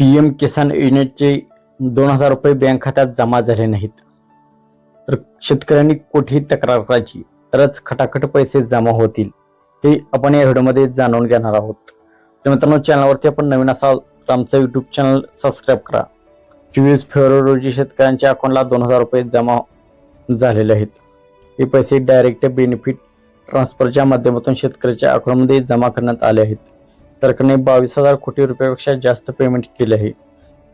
P M किसान योजनेचे दोन हजार रुपये बँक खात्यात जमा झाले नाहीत. तर शेतकऱ्यांनी कुठेही तक्रार करायची तरच खटाखट पैसे जमा होतील हे आपण या व्हिडिओमध्ये जाणून घेणार आहोत. तर मित्रांनो चॅनलवरती आपण नवीन असाल तर आमचं यूट्यूब चॅनल सबस्क्राईब करा. चोवीस फेब्रुवारी रोजी शेतकऱ्यांच्या अकाउंटला दोन हजार रुपये जमा झालेले आहेत. हे पैसे डायरेक्ट बेनिफिट ट्रान्सफरच्या माध्यमातून शेतकऱ्याच्या अकाउंटमध्ये जमा करण्यात आले आहेत. तर्कने बावीस हजार कोटी रुपयापेक्षा जास्त पेमेंट केले आहे.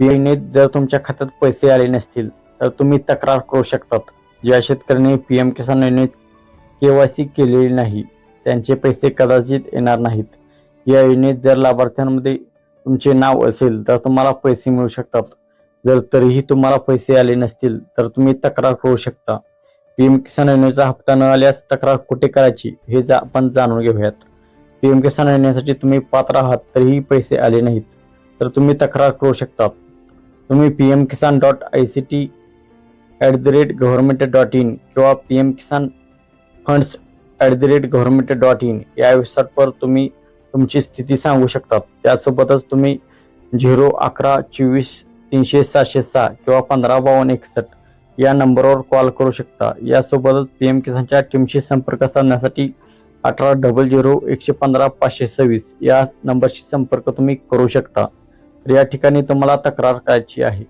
पीएमने जर तुमच्या खात्यात पैसे आले नसतील तर तुम्ही तक्रार करू शकतात. ज्या शेतकऱ्यांनी पी एम किसान योजनेत केवायसी केलेली नाही त्यांचे पैसे कदाचित येणार नाहीत. या योजनेत जर लाभार्थ्यांमध्ये तुमचे नाव असेल तर तुम्हाला पैसे मिळू शकतात. जर तरीही तुम्हाला पैसे आले नसतील तर तुम्ही तक्रार करू शकता. पीएम किसान योजनेचा हप्ता न आल्यास तक्रार कुठे करायची हे जा आपण जाणून घेऊयात. पीएम किसान योजनेसाठी तुम्ही पात्र आहात तरीही पैसे आले नाहीत. तर तुम्ही तक्रार करू शकता तुम्ही P M Kisan dot I C T at the rate government dot in किंवा P M Kisan funds at the rate government dot in या वेबसाईटवर तुम्ही तुमची स्थिती सांगू शकता त्यासोबतच तुम्ही झिरो अकरा चोवीस तीनशे सहाशे सहा किंवा पंधरा बावन्न एकसष्ट या नंबरवर कॉल करू शकता. यासोबतच पी एम किसानच्या टीमशी संपर्क साधण्यासाठी अठरा डबल झिरो एकशे पंधरा पाचशे सव्वीस या नंबरशी संपर्क तुम्ही करू शकता. तर या ठिकाणी तुम्हाला तक्रार करायची आहे.